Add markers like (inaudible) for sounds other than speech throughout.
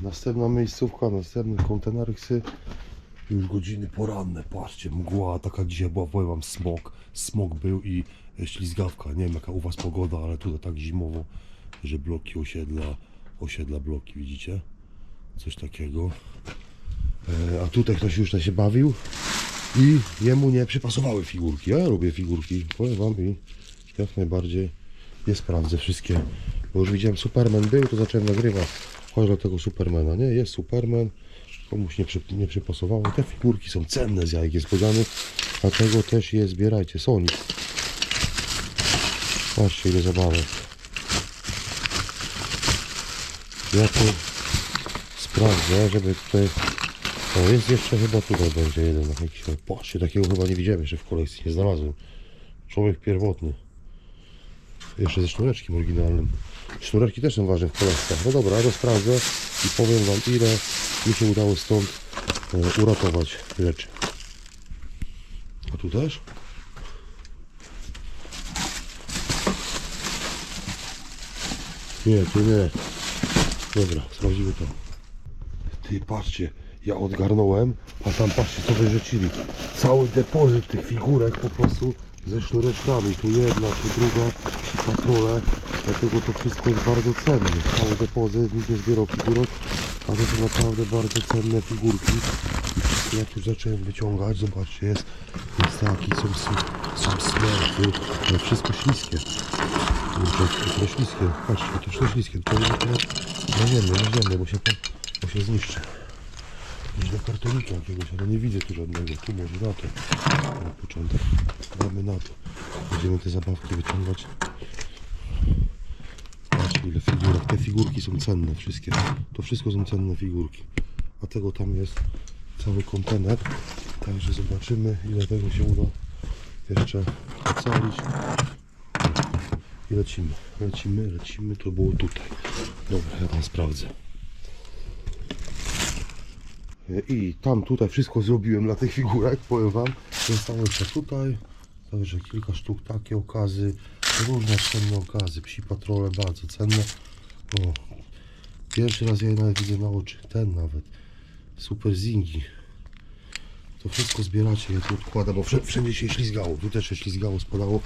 następna miejscówka, następny kontener ksy. Już godziny poranne, patrzcie, mgła taka dzisiaj była, powiem wam, smog. Smog był i e, ślizgawka. Nie wiem jaka u was pogoda, ale tutaj tak zimowo, że bloki osiedla, osiedla bloki, widzicie? Coś takiego. E, a tutaj ktoś już się bawił i jemu nie przypasowały figurki. Ja lubię figurki, powiem wam i jak najbardziej je sprawdzę wszystkie. Bo już widziałem Superman był, to zacząłem nagrywać. Do tego Supermana, nie? Jest Superman. Komuś nie, przy, nie przypasowało. Te figurki są cenne z jajek niespodzianych. Dlatego też je zbierajcie. Sonic. Patrzcie ile zabawek. Ja tu sprawdzę, żeby tutaj... O, jest jeszcze chyba tutaj będzie jeden. Jakiś, patrzcie, takiego chyba nie widziałem jeszcze w kolekcji. Nie znalazłem. Człowiek pierwotny. Jeszcze ze sznureczkiem oryginalnym. Sznureczki też są ważne w kolekcjach. No dobra, to sprawdzę i powiem Wam ile mi się udało stąd e, uratować rzeczy. A tu też? Nie, tu nie. Dobra, sprawdzimy to. Ty, patrzcie, ja odgarnąłem, a tam patrzcie co wyrzucili. Cały depozyt tych figurek po prostu ze sznureczkami. Tu jedna, tu druga, patrole. Dlatego to wszystko jest bardzo cenne. Cały depozyt, nikt nie zbierał figurek, a to są naprawdę bardzo cenne figurki. I jak już zacząłem wyciągać, zobaczcie, jest, jest taki, są, są, smerfy, ale wszystko śliskie. Kurczę, to śliskie, patrzcie, to śliskie. To jest na ziemię, na ziemię, bo się, bo się zniszczy. Do kartonika jakiegoś, ale nie widzę tu żadnego. Tu może na to. Na początek. Damy na to. Będziemy te zabawki wyciągać. Patrzcie ile figurek. Te figurki są cenne wszystkie. To wszystko są cenne figurki. A tego tam jest cały kontener. Także zobaczymy ile tego się uda jeszcze ocalić. I lecimy. Lecimy, lecimy. To było tutaj. Dobra, ja tam sprawdzę. I tam tutaj wszystko zrobiłem dla tych figurek, powiem wam. Zostało jeszcze tutaj. Także kilka sztuk takie okazy. Różne cenne okazy. Psi patrole bardzo cenne. O, pierwszy raz ja je nawet widzę na oczy. Ten nawet. Super zingi. To wszystko zbieracie, ja tu odkładam, bo wszędzie, się ślizgało. Tu też się ślizgało, spadało.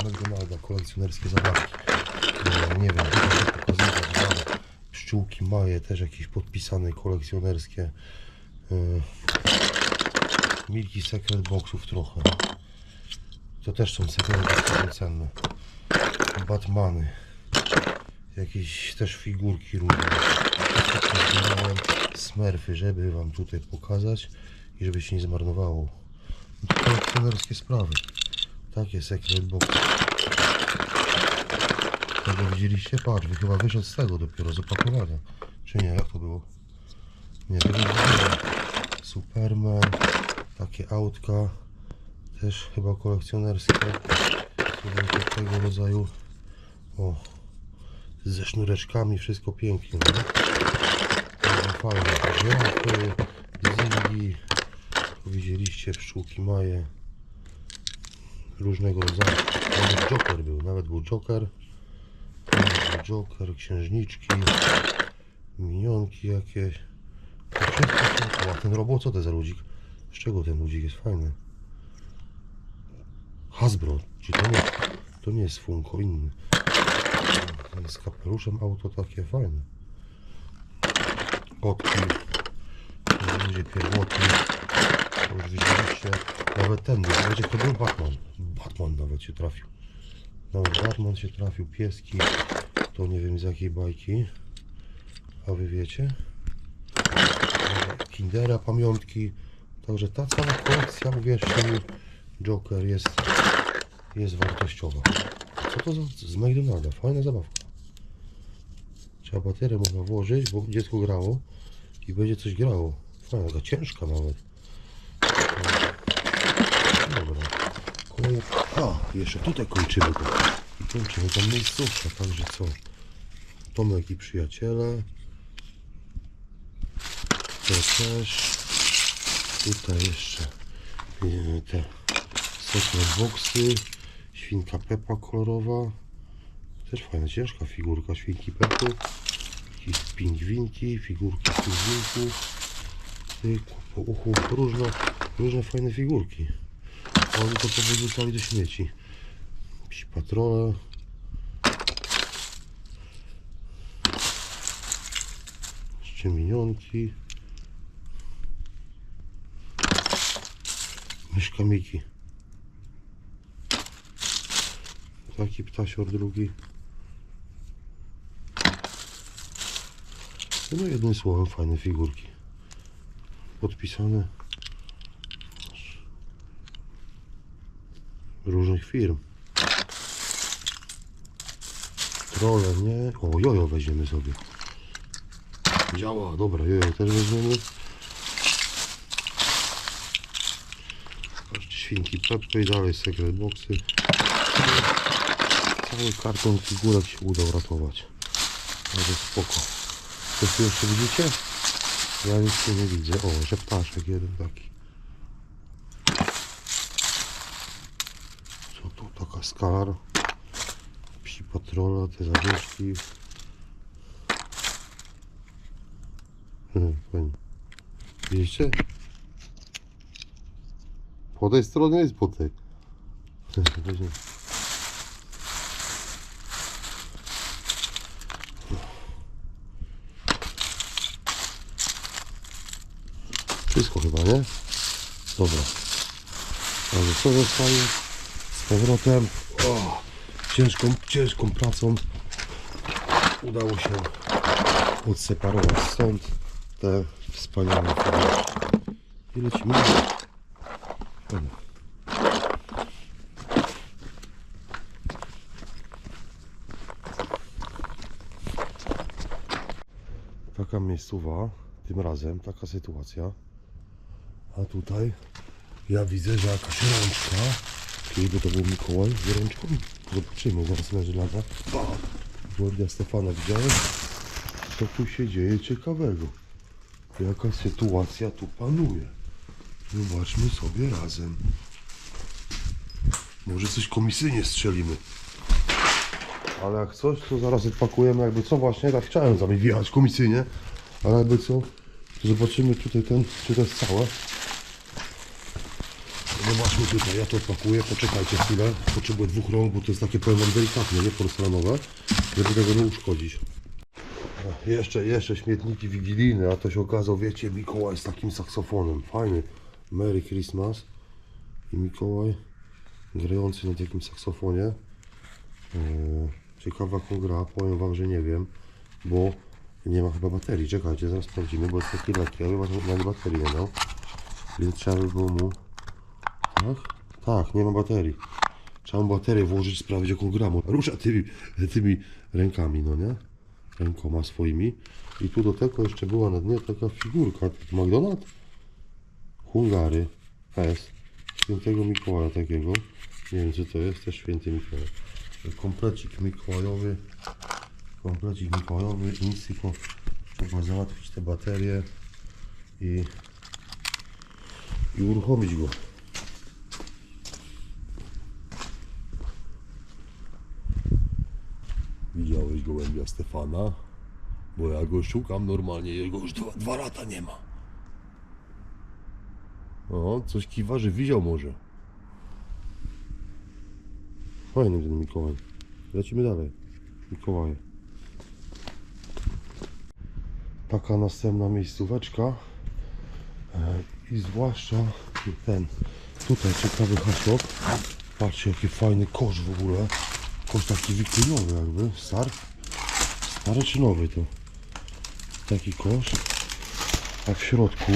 Z McDonalda kolekcjonerskie zabawki. Nie wiem, tutaj się pokazywać. ale Pszczółki maje też jakieś podpisane kolekcjonerskie. E, Milki Secret Boxów trochę. To też są sekrety cenne. Batmany. Jakieś też figurki różne. Smurfy, żeby wam tutaj pokazać i żeby się nie zmarnowało. Kolekcjonerskie sprawy. Takie Secret Box. Tego widzieliście? Patrz, wy chyba wyszedł z tego dopiero, z opakowania. Czy nie? Jak to było? Nie, nie widziałem. Superman. Takie autka. Też chyba kolekcjonerskie. Słuchajcie, tego rodzaju. O. Ze sznureczkami, wszystko pięknie. No? Bardzo Fajne. Żyrafy, zingi. Widzieliście pszczółki maje. Różnego rodzaju. Nawet Joker był, nawet był Joker. Joker, księżniczki, minionki jakieś. To wszystko A ten robot, co to za ludzik? Z czego ten ludzik jest fajny? Hasbro, czy to nie, to nie jest Funko, inny. Z kapeluszem auto takie fajne. Kotki, ludzie pierwotni. To już widzieliście. Nawet ten, wiecie kto był Batman. Batman nawet się trafił. Nawet Batman się trafił, pieski. To nie wiem z jakiej bajki. A wy wiecie? Kindera, pamiątki. Także ta cała kolekcja, uwierzcie mi, Joker jest, jest wartościowa. Co to za, z McDonalda? Fajna zabawka. Trzeba baterię można włożyć, bo dziecko grało i będzie coś grało. Fajna, taka ciężka nawet. Dobra. A, jeszcze tutaj kończymy to. I kończymy tam miejscówkę, także co? Tomek i przyjaciele. To też. Tutaj jeszcze e, te secret boxy. Świnka Pepa kolorowa. Też fajna, ciężka figurka świnki Pepy. pingwinki, figurki pingwinków. Po uchu, różne, różne fajne figurki. Oni to powyrzucali do śmieci. Psi patrole. Jeszcze minionki. Myszka Miki. Taki ptasior drugi. No jednym słowem fajne figurki. Podpisane. Różnych firm. Trole, nie? O, jojo weźmiemy sobie. Działa, dobra, jojo też weźmiemy. Patrzcie, świnki Pepe i dalej sekret boxy. Cały karton figurek się uda uratować. Ale spoko. Coś tu jeszcze widzicie? Ja nic tu nie widzę. O, że ptaszek jeden taki. Co tu? Taka skar. Psi patrola, te zawieszki. Hmm, fajnie. Widzicie? Po tej stronie jest. Weźmy. Wszystko chyba, nie? Dobra. Ale co zostaje? Z powrotem. O, ciężką, ciężką pracą udało się odseparować stąd te wspaniałe figurki. I lecimy. Taka miejscowa, tym razem taka sytuacja. A tutaj ja widzę, że jakaś rączka. Kiedy to był Mikołaj z rączką? Zobaczymy, zaraz leży lada. Gloria Stefana, widziałeś? Co tu się dzieje ciekawego? Jaka sytuacja tu panuje? Zobaczmy sobie razem. Może coś komisyjnie strzelimy. Ale jak coś, to zaraz odpakujemy jakby co właśnie, tak chciałem za wjechać komisyjnie, ale jakby co, zobaczymy tutaj ten, czy to jest całe. Zobaczmy tutaj, ja to odpakuję, poczekajcie chwilę, potrzebuję dwóch rąk, bo to jest takie powiem wam delikatne, nie porcelanowe, żeby tego nie uszkodzić. Jeszcze, jeszcze śmietniki wigilijne, a to się okazał, wiecie, Mikołaj z takim saksofonem, fajny. Merry Christmas i Mikołaj grający na takim saksofonie. Eee, Ciekawa jaką gra, powiem wam, że nie wiem, bo nie ma chyba baterii. Czekajcie, zaraz sprawdzimy, bo jest taki lekki, ale chyba na baterii nie miał. Więc trzeba by było mu... Tak? Tak, nie ma baterii. Trzeba mu baterię włożyć, sprawdzić jaką gra. Rusza tymi, tymi rękami, no nie? Rękoma swoimi. I tu do tego jeszcze była na dnie taka figurka. taki McDonald? Hungary. S. Świętego Mikołaja takiego. Nie wiem co to jest, też święty Mikołaj. Komplecik Mikołajowy. Komplecik Mikołajowy. Nic tylko trzeba załatwić te baterie i, i uruchomić go. Widziałeś gołębia Stefana? Bo ja go szukam normalnie, jego już dwa, dwa lata nie ma. O, coś kiwa, że widział może. Fajny ten Mikołaj. Lecimy dalej. Mikołaje. Taka następna miejscóweczka. E, I zwłaszcza ten. Tutaj ciekawy haślok. Patrzcie jaki fajny kosz w ogóle. Kosz taki wiklingowy jakby. Star. Stary czy nowy to? Taki kosz. A w środku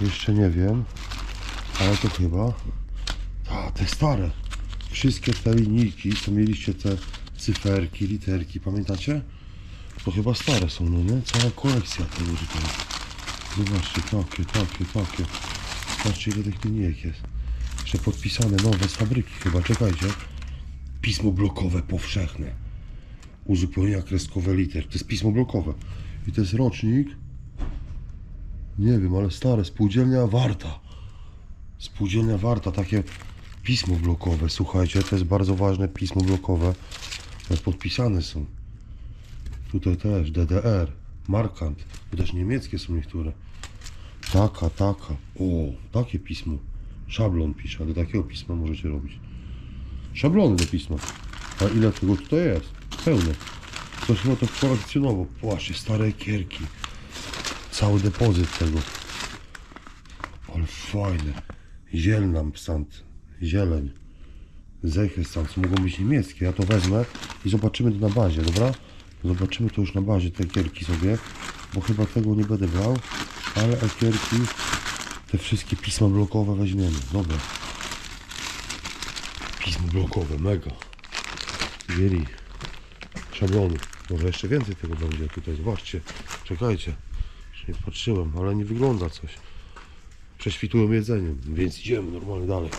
jeszcze nie wiem, ale to chyba. A, te stare. Wszystkie te linijki, co mieliście te cyferki, literki, pamiętacie? To chyba stare są, no nie? Cała kolekcja tego tutaj. Zobaczcie, takie, takie, takie. Patrzcie ile tych linijek jest. Jeszcze podpisane nowe z fabryki chyba, czekajcie. Pismo blokowe powszechne. Uzupełnienia kreskowe liter. To jest pismo blokowe. I to jest rocznik nie wiem, ale stare, spółdzielnia Warta. Spółdzielnia Warta, takie pismo blokowe, słuchajcie, to jest bardzo ważne pismo blokowe. E, Podpisane są. Tutaj też DDR, Markant. To też niemieckie są niektóre. Taka, taka. O, takie pismo. Szablon pisze, ale takiego pisma możecie robić. Szablony do pisma. A ile tego tutaj jest? Pełne. Ktoś chyba to kolekcjonował. Właśnie, stare kierki. Cały depozyt tego. Ale fajne. Zielnam stąd. Zieleń. Zechy stąd. Mogą być niemieckie. Ja to wezmę i zobaczymy to na bazie, dobra? Zobaczymy to już na bazie, te kierki sobie. Bo chyba tego nie będę brał. Ale ekierki, te wszystkie pisma blokowe weźmiemy. Dobra. Pismo blokowe, mega. Wzięli szablony. Może jeszcze więcej tego będzie tutaj. Zobaczcie. Czekajcie. Jeszcze nie patrzyłem, ale nie wygląda coś. Prześwitują jedzeniem, więc idziemy normalnie dalej.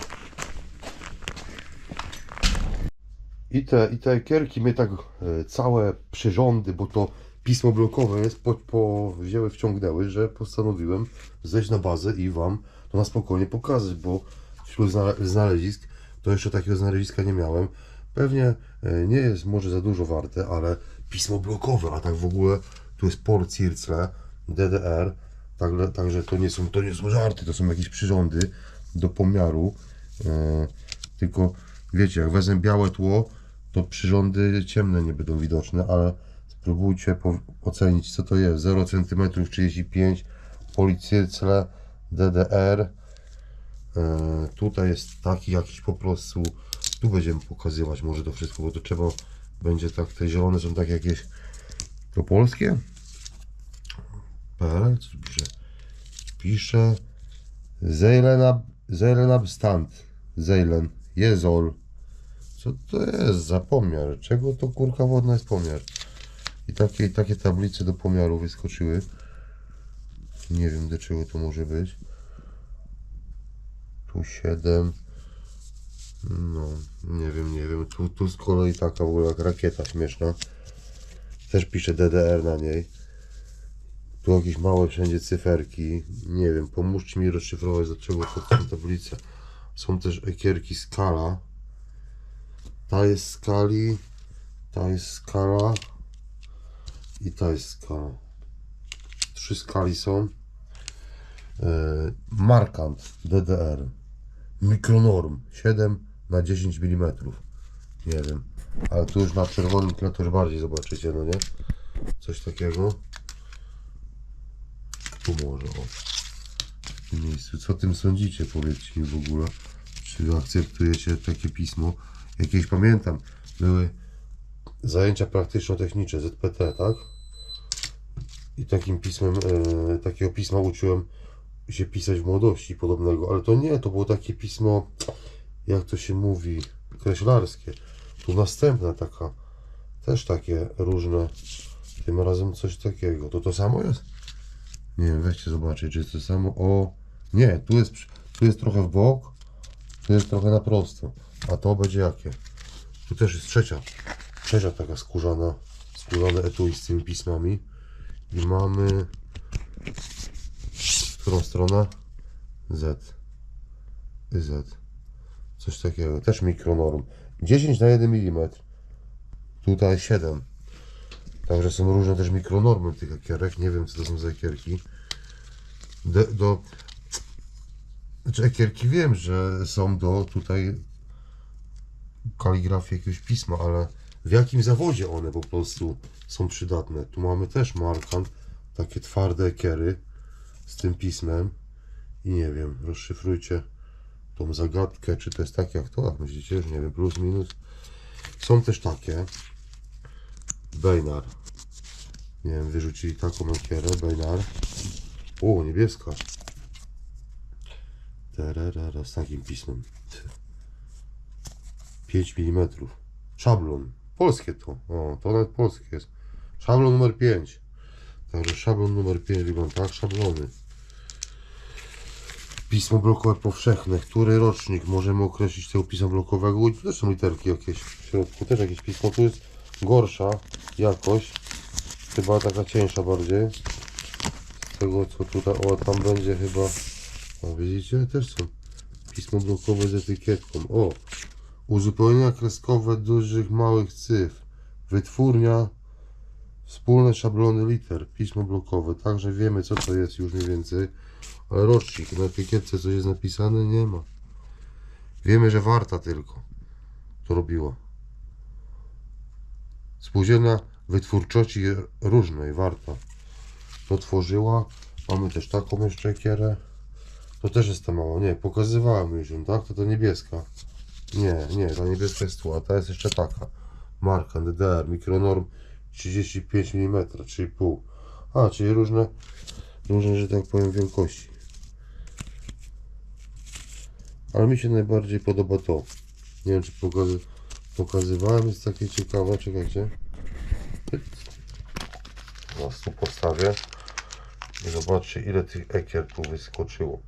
I te, i te kierki mnie tak e, całe przyrządy, bo to pismo blokowe jest, po, po, wzięły, wciągnęły, że postanowiłem zejść na bazę i Wam to na spokojnie pokazać, bo wśród znale- znalezisk to jeszcze takiego znaleziska nie miałem. Pewnie e, nie jest może za dużo warte, ale pismo blokowe, a tak w ogóle tu jest Port Circle, DDR, także, także to, nie są, to nie są żarty, to są jakieś przyrządy do pomiaru. E, tylko wiecie, jak wezmę białe tło, to przyrządy ciemne nie będą widoczne, ale spróbujcie ocenić co to jest. 0 cm 35 policyrcle DDR. E, tutaj jest taki jakiś po prostu. Tu będziemy pokazywać może to wszystko, bo to trzeba będzie tak. Te zielone są takie jakieś. To polskie? PRL? Co tu pisze? Pisze Zeilenab, Zeilenabstand. Zeilen. Jezol. Co to jest za pomiar? Czego to kurka wodna jest pomiar? I takie, takie tablice do pomiaru wyskoczyły. Nie wiem do czego to może być. Tu 7. No, nie wiem, nie wiem. Tu, tu z kolei taka w ogóle jak rakieta śmieszna. Też pisze DDR na niej. Tu jakieś małe wszędzie cyferki. Nie wiem, pomóżcie mi rozszyfrować do czego to są tablice. Są też ekierki skala. Ta jest skali, ta jest skala i ta jest skala. Trzy skali są. E, Markant DDR. Mikronorm 7 na 10 mm. Nie wiem. Ale tu już na czerwonym tle już bardziej zobaczycie, no nie? Coś takiego. Tu może o. W tym miejscu. Co tym sądzicie? Powiedzcie mi w ogóle. Czy akceptujecie takie pismo? Jakieś pamiętam, były zajęcia praktyczno-techniczne ZPT, tak? I takim pismem, e, takiego pisma uczyłem się pisać w młodości podobnego, ale to nie, to było takie pismo, jak to się mówi, kreślarskie. Tu następna taka, też takie różne, tym razem coś takiego. To to samo jest? Nie wiem, weźcie zobaczyć, czy jest to samo. O, nie, tu jest, tu jest trochę w bok, tu jest trochę na prosto. A to będzie jakie? Tu też jest trzecia. Trzecia taka skórzana, skórzane etui z tymi pismami. I mamy którą stronę? Z. Z. Coś takiego. Też mikronorm. 10 na 1 mm. Tutaj 7. Także są różne też mikronormy tych ekierek. Nie wiem co to są za ekierki. Do, do znaczy ekierki wiem, że są do tutaj kaligrafii jakiegoś pisma, ale w jakim zawodzie one po prostu są przydatne. Tu mamy też markant, takie twarde ekiery z tym pismem i nie wiem, rozszyfrujcie tą zagadkę, czy to jest takie jak to, jak myślicie, nie wiem, plus, minus. Są też takie Bejnar. Nie wiem, wyrzucili taką ekierę, Bejnar. O, niebieska. Tererera, z takim pismem. 5 mm. Szablon. Polskie to. O, to nawet polskie jest. Szablon numer 5. Także szablon numer 5 wygląda tak. Szablony. Pismo blokowe powszechne. Który rocznik możemy określić tego pisma blokowego? Tu też są literki jakieś w środku. Też jakieś pismo. Tu jest gorsza jakość. Chyba taka cieńsza bardziej. Z tego co tutaj. O, tam będzie chyba. O, widzicie? Też są pismo blokowe z etykietką. O, Uzupełnienia kreskowe dużych, małych cyfr. Wytwórnia Wspólne szablony liter, pismo blokowe, także wiemy co to jest już mniej więcej, ale rocznik, na etykietce coś jest napisane, nie ma. Wiemy, że warta tylko to robiła. Spółdzielnia Wytwórczości Różnej, warta. To tworzyła. Mamy też taką jeszcze ekierę. To też jest ta mała. Nie, pokazywałem już ją, tak? To ta niebieska. Nie, nie, ta niebieska jest tu, a ta jest jeszcze taka. Marka DDR, mikronorm 35 mm, 3,5. A, czyli różne, różne, że tak powiem, wielkości. Ale mi się najbardziej podoba to. Nie wiem, czy pokazy, pokazywałem, jest takie ciekawe, czekajcie. Teraz tu postawię. I zobaczcie, ile tych ekier tu wyskoczyło.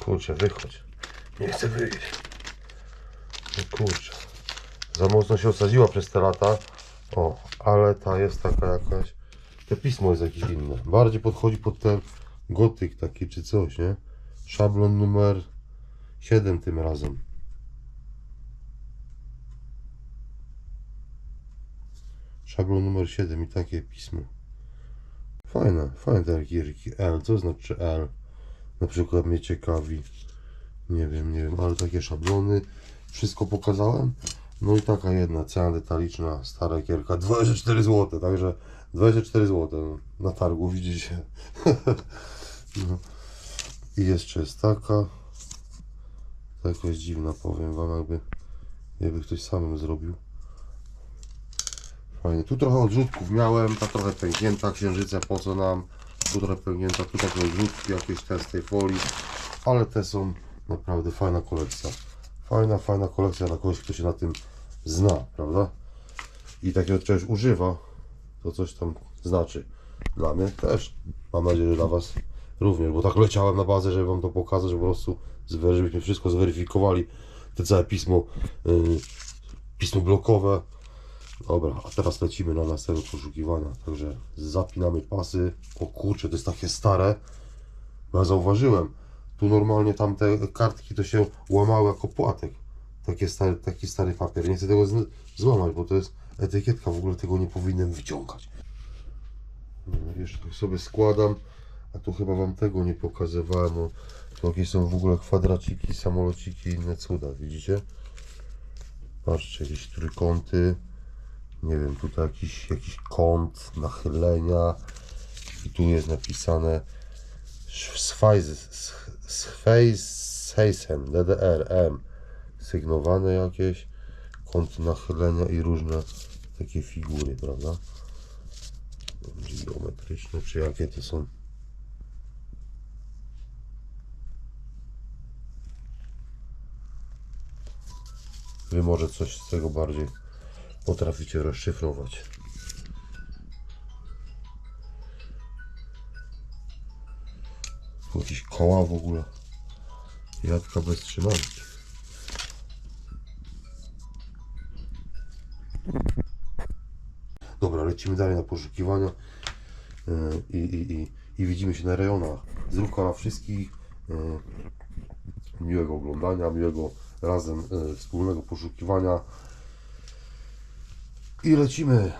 Kurczę, wychodź. Nie chcę wyjść. No kurczę. Za mocno się osadziła przez te lata. O, ale ta jest taka jakaś. To pismo jest jakieś inne. Bardziej podchodzi pod ten gotyk taki czy coś, nie? Szablon numer 7 tym razem. Szablon numer 7 i takie pismo. Fajne, fajne te gierki. L, co znaczy L? Na przykład mnie ciekawi. Nie wiem, nie wiem, ale takie szablony. Wszystko pokazałem. No i taka jedna cena detaliczna, stara gierka, 24 zł, także 24 zł no, na targu widzicie. (laughs) no. I jeszcze jest taka. Taka jest dziwna, powiem wam, jakby, jakby ktoś samym zrobił. Fajnie. Tu trochę odrzutków miałem, ta trochę pęknięta, księżyce po co nam. Tu trochę pęknięta, tu takie odrzutki jakieś te z tej folii. Ale te są naprawdę fajna kolekcja. Fajna, fajna kolekcja dla kogoś, kto się na tym zna, prawda? I takiego czegoś używa, to coś tam znaczy. Dla mnie też. Mam nadzieję, że dla Was również, bo tak leciałem na bazę, żeby Wam to pokazać, po prostu, żebyśmy wszystko zweryfikowali. Te całe pismo, yy, pismo blokowe. Dobra, a teraz lecimy na następne poszukiwania. Także zapinamy pasy. O kurczę, to jest takie stare. Bo ja zauważyłem. Tu normalnie tamte kartki to się łamały jako płatek. Takie stary, taki stary papier. Nie chcę tego złamać, bo to jest etykietka. W ogóle tego nie powinienem wyciągać. No, jeszcze tak sobie składam. A tu chyba Wam tego nie pokazywałem. O, tu jakieś są w ogóle kwadraciki, samolociki i inne cuda. Widzicie? Patrzcie, jakieś trójkąty. Nie wiem, tutaj jakiś, jakiś kąt, nachylenia. I tu jest napisane Schweizheisen DDR M. Sygnowane jakieś kąty nachylenia i różne takie figury, prawda? Geometryczne, czy jakie to są? Wy może coś z tego bardziej potraficie rozszyfrować. Jakieś koła w ogóle. Jadka bez trzymanki. Dobra, lecimy dalej na poszukiwania Yy, i, i, i, i widzimy się na rejonach. Zdrówka na wszystkich. Yy, Miłego oglądania, miłego razem yy, wspólnego poszukiwania. I lecimy